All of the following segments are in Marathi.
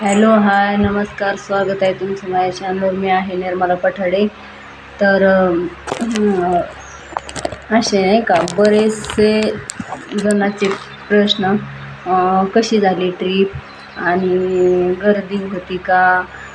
हॅलो हाय नमस्कार स्वागत आहे तुमचं माझ्या चॅनलवर मी आहे निर्मला पठाडे. तर असे नाही का बरेचसे जणांचे प्रश्न कशी झाली ट्रीप आणि गर्दी होती का?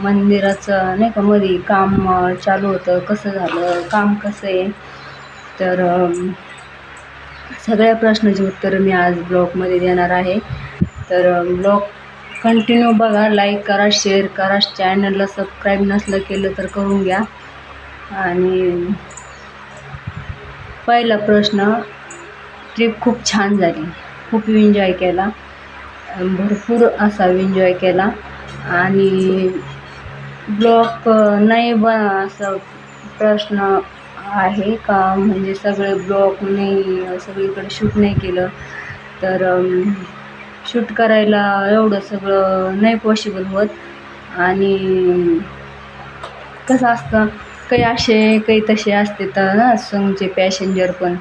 मंदिराचं नाही का मध्ये काम चालू होतं कसं झालं काम कसं आहे? तर सगळ्या प्रश्नाची उत्तरं मी आज ब्लॉगमध्ये देणार आहे. तर ब्लॉग कंटिन्यू बघा लाईक करा शेअर करा. चॅनलला सबस्क्राईब नसलं केलं तर करून घ्या. आणि पहिला प्रश्न ट्रिप खूप छान झाली. खूप एन्जॉय केला. भरपूर असा एन्जॉय केला. आणि ब्लॉक नाही ब असं प्रश्न आहे का? म्हणजे सगळे ब्लॉक नाही सगळीकडे शूट नाही केलं. तर शूट करायला एवढं सगळं नाही पॉसिबल होत. आणि कसं असतं काही असे काही तसे असते तर ना संघचे पॅसेंजर पण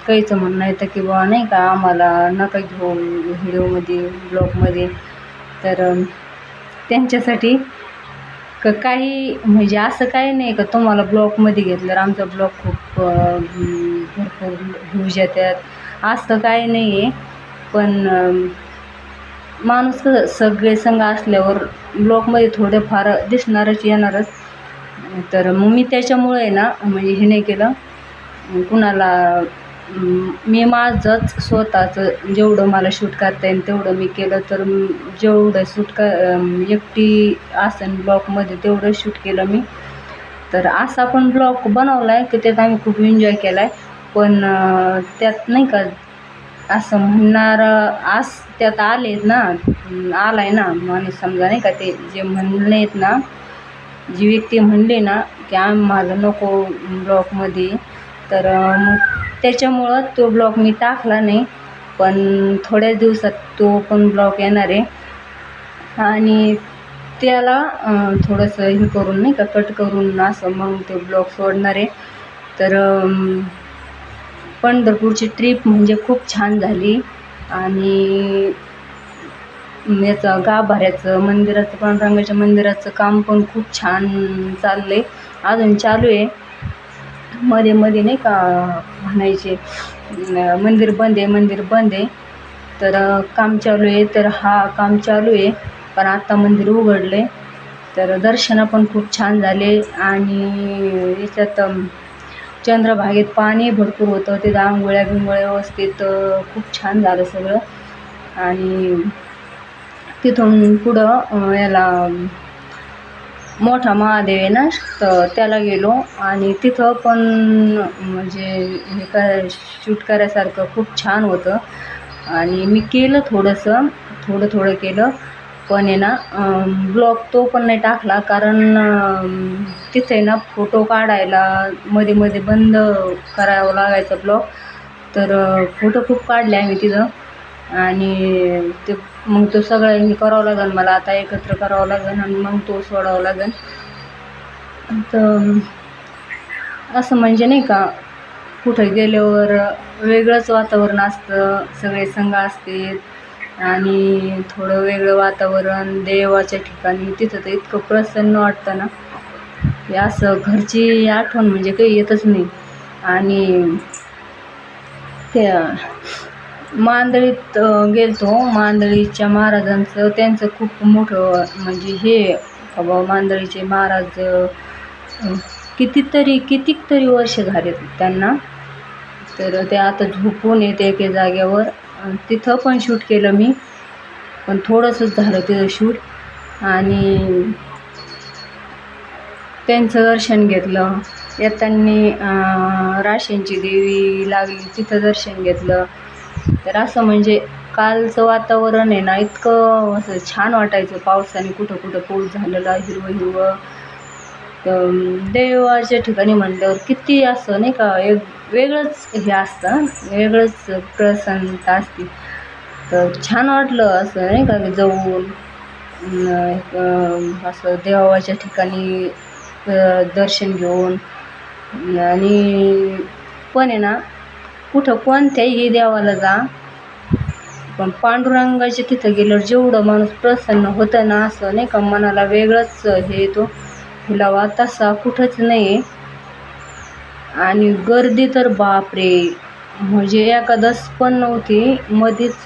काहीचं म्हणणं येतं की बुवा नाही का आम्हाला नका घेऊ व्हिडिओमध्ये ब्लॉगमध्ये तर त्यांच्यासाठी क काही म्हणजे असं काही नाही का तुम्हाला ब्लॉकमध्ये घेतलं तर आमचा ब्लॉग खूप भरपूर व्ह्यूज येतात. असं काही नाही आहे पण माणूस कसं सगळे संघ असल्यावर ब्लॉकमध्ये थोडेफार दिसणारच येणारच. तर मग मी त्याच्यामुळे ना म्हणजे हे नाही केलं. कुणाला मी माझंच स्वतःचं जेवढं मला शूट करता येईल तेवढं मी केलं. तर जेवढं शूट क एकटी असेल ब्लॉकमध्ये तेवढं शूट केलं मी. तर असा पण ब्लॉक बनवला आहे की त्यात आम्ही खूप एन्जॉय केला आहे पण त्यात नाही का असं म्हणणार आस त्यात आलेत ना आला आहे ना आणि समजा नाही का ते जे म्हणले आहेत ना जी व्यक्ती म्हणले ना की आम्हाला नको ब्लॉगमध्ये तर मग त्याच्यामुळं तो ब्लॉग मी टाकला नाही पण थोड्याच दिवसात तो पण ब्लॉग येणार आहे. आणि त्याला थोडंसं हे करून नाही का कट करून असं मग ते ब्लॉग सोडणार आहे. तर पंढरपूरची ट्रीप म्हणजे खूप छान झाली. आणि याचं गाभाऱ्याचं मंदिराचं पांडुरंगाच्या मंदिराचं काम पण खूप छान चाललं आहे अजून चालू आहे. मध्ये मध्ये नाही का म्हणायचे मंदिर बंद आहे मंदिर बंद आहे. तर काम चालू आहे. तर हा काम चालू आहे. पण आत्ता मंदिर उघडलं आहे तर दर्शनं पण खूप छान झाले. आणि याच्यात चंद्रभागेत पाणी भरपूर होतं ते आंघोळ्या बिंगोळ्या व्यवस्थित खूप छान झालं सगळं. आणि तिथून पुढं याला मोठा महादेव आहे ना तर त्याला गेलो. आणि तिथं पण म्हणजे हे काय शूट करायसारखं खूप छान होतं. आणि मी केलं थोडंसं थोडं थोडं केलं. पण आहे ना ब्लॉग तो पण नाही टाकला कारण तिथे ना फोटो काढायला मध्ये मध्ये बंद करावं लागायचं ब्लॉग तर फोटो खूप काढले आम्ही तिथं. आणि ते मग तो सगळं हे करावं लागेल मला आता एकत्र करावं लागेल आणि मग तो सोडावा लागेल तर असं म्हणजे नाही का कुठं गेल्यावर वेगळंच वातावरण असतं सगळे संघ असते आणि थोडं वेगळं वातावरण देवाच्या ठिकाणी तिथं तर इतकं प्रसन्न वाटतं ना. की असं घरची आठवण म्हणजे काही येतच नाही. आणि त्या मांदळीत गेलतो. मांदळीच्या महाराजांचं त्यांचं खूप मोठं म्हणजे हे बाबा मांदळीचे महाराज अं, कितीतरी कितीक तरी वर्ष झालेत त्यांना. तर ते आता झोपून येते एके जाग्यावर तिथं पण शूट केलं मी. पण थोडंसंच झालं तिथं शूट. आणि त्यांचं दर्शन घेतलं. येताना राशींची देवी लागली तिथं दर्शन घेतलं. तर असं म्हणजे कालचं वातावरण आहे ना इतकं असं छान वाटायचं. पावसाने कुठं कुठं पाऊस झालेला हिरवं हिरवं. तर देवाच्या ठिकाणी म्हटल्यावर किती असं नाही का एक वेगळंच हे असतं वेगळंच प्रसन्नता असते. तर छान वाटलं असं नाही का जाऊन असं देवाच्या ठिकाणी दर्शन घेऊन आणि पण आहे ना कुठं कोणत्याही देवाला जा पण पांडुरंगाच्या तिथं गेल्यावर जेवढं माणूस प्रसन्न होतं ना असं नाही का मनाला वेगळंच हे येतो. फुलावा तसा कुठंच नाही आहे आणि गर्दी तर बापरे. म्हणजे एकादस पण नव्हती. मध्येच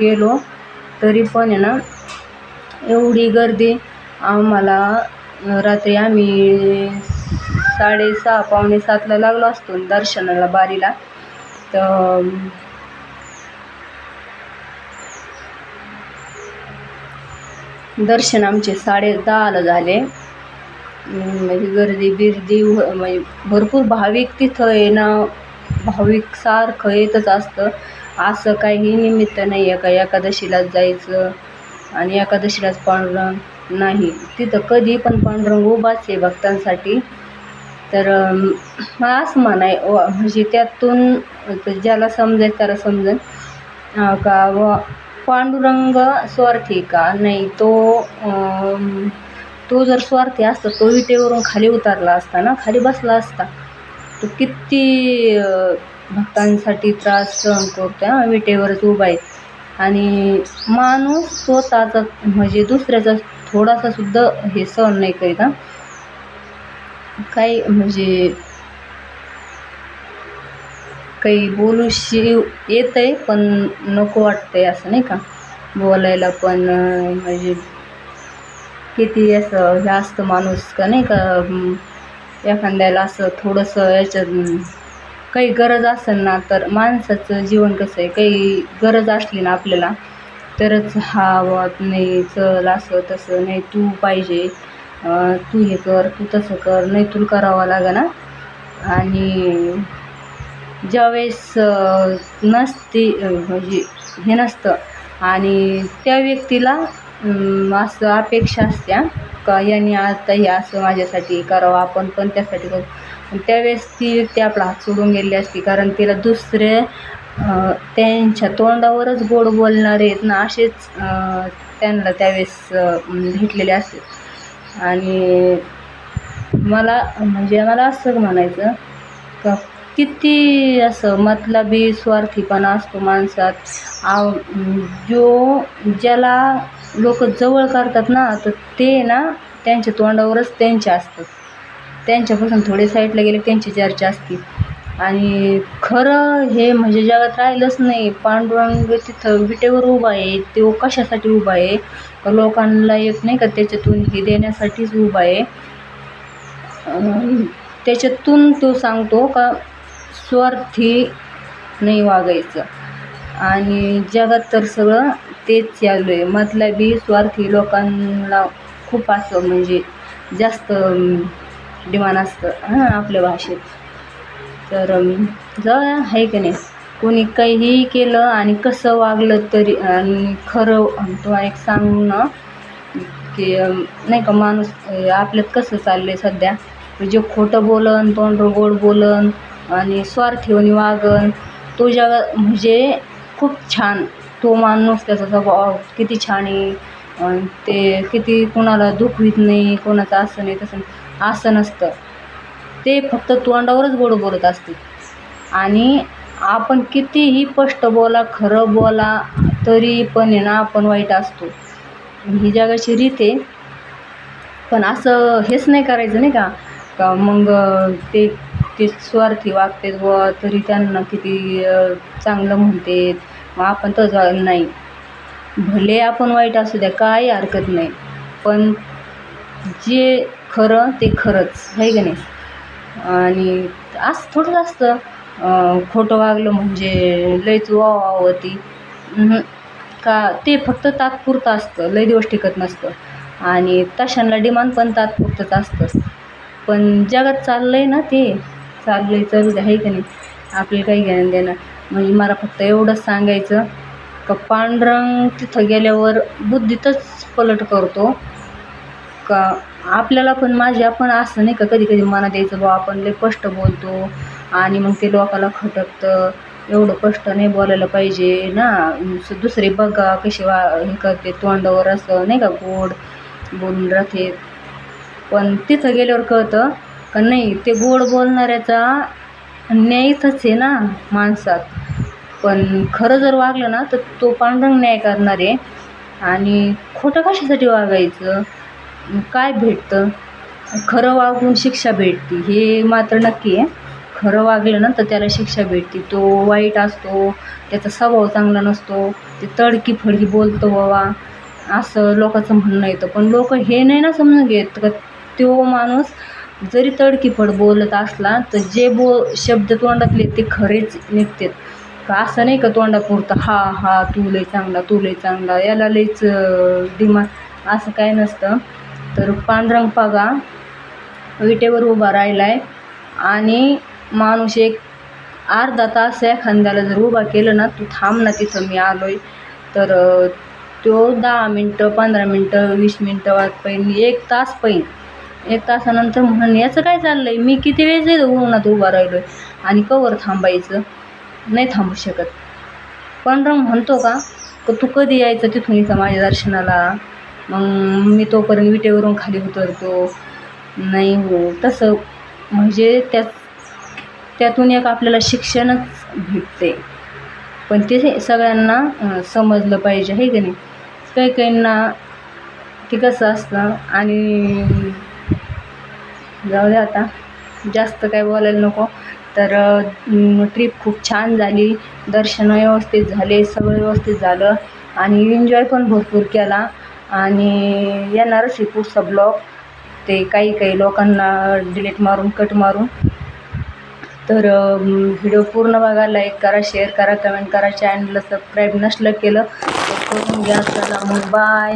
गेलो तरी पण आहे ना. एवढी गर्दी. आम्हाला रात्री आम्ही साडेसहा पावणे सातला लागलो असतो दर्शनाला बारीला. तर दर्शन आमचे साडे दहाला झाले. म्हणजे गर्दी बिर्दी म्हणजे भरपूर भाविक तिथं येणं भाविक सारखं येतच असतं. असं काही निमित्त नाही आहे का एकादशीलाच जायचं आणि एकादशीलाच पांडुरंग नाही. तिथं कधी पण पांडुरंग उभाच आहे भक्तांसाठी. तर असं म्हणाय व- म्हणजे त्यातून ज्याला समजेल त्याला समजेल. का व पांडुरंग स्वार्थी का? नाही तो तो जर स्वार्थी असता तो विटेवरून खाली उतरला असता ना खाली बसला असता तो किती भक्तांसाठी त्रास सहन करतो हा विटेवरच उभा आहे. आणि माणूस स्वतःचा म्हणजे दुसऱ्याचा थोडासा सुद्धा हे सहन नाही करीत हा. काही म्हणजे काही बोलूशी येत आहे पण नको वाटतंय असं नाही का? बोलायला पण म्हणजे किती असं हे असतं माणूस का नाही का एखाद्याला असं थोडंसं याच्यात काही गरज असेल ना तर माणसाचं जीवन कसं आहे काही गरज असली ना आपल्याला तरच हा नाही चल असं तसं नाही तू पाहिजे तू हे कर तू तसं कर नाही तुला करावं लागेल ना आणि ज्यावेळेस नसते म्हणजे हे नसतं आणि त्या व्यक्तीला असं अपेक्षा असत्या. का यांनी आता हे असं माझ्यासाठी करावं आपण पण त्यासाठी करू. त्यावेळेस ती व्यक्ती आपला हात सोडून गेलेली असती कारण तिला दुसरे त्यांच्या तोंडावरच गोड बोलणारे आहेत ना असेच त्यांना त्यावेळेस भेटलेले असते. आणि मला म्हणजे मला असं म्हणायचं का किती असं मतलबी स्वार्थीपणा असतो माणसात. आव जो ज्याला लोक जवळ करतात ना तर ते ना त्यांच्या तोंडावरच त्यांचे असतात. त्यांच्यापासून थोडे साईडला गेले त्यांची चर्चा असते आणि खरं हे म्हणजे जगात राहिलंच नाही. पांडुरंग तिथं विटेवर उभा आहे. तो कशासाठी उभा आहे? लोकांना एक नाही का त्याच्यातून हे देण्यासाठीच उभा आहे? त्याच्यातून तो सांगतो का स्वार्थी नाही वागायचं. आणि जगात तर सगळं तेच चालू आहे मतलबी स्वार्थी लोकांना खूप असं म्हणजे जास्त डिमांड असतं हां आपल्या भाषेत. तर अं, आहे की नाही? कोणी काहीही केलं आणि कसं वागलं तरी आणि खरं तुम्हाला एक सांगणं ना की नाही का माणूस आपल्यात कसं चाललं आहे सध्या? जे खोटं बोलन तोंड गोड बोलन आणि स्वार्थी स्वार्थीवानी वागन तो जगा म्हणजे खूप छान. तो माणूस त्याचा स्वभाव किती छान आहे. ते किती कोणाला दुखवीत नाही कोणाचं असं नाही तसं नाही असं नसतं. ते फक्त तोंडावरच गोड बोलत असते. आणि आपण कितीही स्पष्ट बोला खरं बोला तरी पण आहे ना आपण वाईट असतो. ही जगाची रीत आहे. पण असं हेच नाही करायचं नाही का? का मग ते ते स्वार्थी वागतात व तरी त्यांना किती चांगलं म्हणतात. मग आपण वागलं नाही. भले आपण वाईट असू द्या काही हरकत नाही. पण जे खरं ते खरंच आहे की नाही? आणि असं थोडंच असतं खोटं वागलं म्हणजे लयच वावती का ते फक्त तात्पुरतं असतं लय दिवस टिकत नसतं. आणि तशांना डिमांड पण तात्पुरतंच असतं. पण जगात चाललं आहे ना ते चाललं आहे चालू द्या आहे का नाही? आपल्याला काही घेणं देणं. म्हणजे मला फक्त एवढंच सांगायचं का पांडुरंग तिथं गेल्यावर बुद्धीतच पलट करतो. का आपल्याला पण माझ्या पण असं नाही का कधी कधी मनात द्यायचं बा आपण लय कष्ट बोलतो आणि मग ते लोकाला खटकतं. एवढं कष्ट नाही बोलायला पाहिजे ना. दुसरे बघा कसे वा हे करते तोंडावर असं नाही का गोड बोलून राहते. पण तिथं गेल्यावर कळतं का नाही ते गोड बोलणाऱ्याचा न्याय आहे ना माणसात. पण खरं जर वागलं ना तर तो पांडुरंग न्याय करणार आहे. आणि खोटं कशासाठी वागायचं? काय भेटतं? खरं वागून शिक्षा भेटते हे मात्र नक्की आहे. खरं वागलं ना तर त्याला शिक्षा भेटते. तो वाईट असतो त्याचा स्वभाव चांगला नसतो ते तडकी फडकी बोलतो बाबा. असं लोकांचं म्हणणं येतं. पण लोक हे नाही ना समजून घेत का तो माणूस जरी तडकीफड बोलत असला तर जे बो शब्द तोंडातले ते खरेच निघतात. का असं नाही का तोंडापुरतं हा हा तू लय चांगला तू लय चांगला याला लयच डिमांड असं काय नसतं. तर पांढरंग पागा विटेवर उभा राहिला आहे आणि माणूस एक अर्धा तास एखाद्याला जर उभा केलं ना तू थांब ना तिथं मी आलो आहे तर तो दहा मिनटं पंधरा मिनटं वीस मिनटं वाट पैन एक तास पैन एक तासानंतर म्हणून याचं काय चाललं आहे मी किती वेळेस उन्हात उभा राहिलो आहे आणि कवर थांबायचं? नाही थांबू शकत. पांडुरंग म्हणतो का तू कधी यायचं तिथून इथं माझ्या दर्शनाला? मग मी तोपर्यंत विटेवरून खाली उतरतो. नाही हो तसं म्हणजे त्या त्यातून एक आपल्याला शिक्षणच भेटते. पण ते सगळ्यांना समजलं पाहिजे आहे की नाही? काही काहींना ते कसं असतं आणि जाऊ दे आता. जास्त काय बोलायला नको. तर ट्रिप खूप छान झाली. दर्शन व्यवस्थित झाले सगळं व्यवस्थित झालं. आणि एन्जॉय पण भरपूर केला. आणि येणारच आहे पुढचा ब्लॉग ते काही काही लोकांना डिलीट मारून कट मारून. तर व्हिडिओ पूर्ण बघा लाईक करा शेअर करा कमेंट करा. चॅनलला सबस्क्राईब नसलं केलं तर करून घ्या. चला मग बाय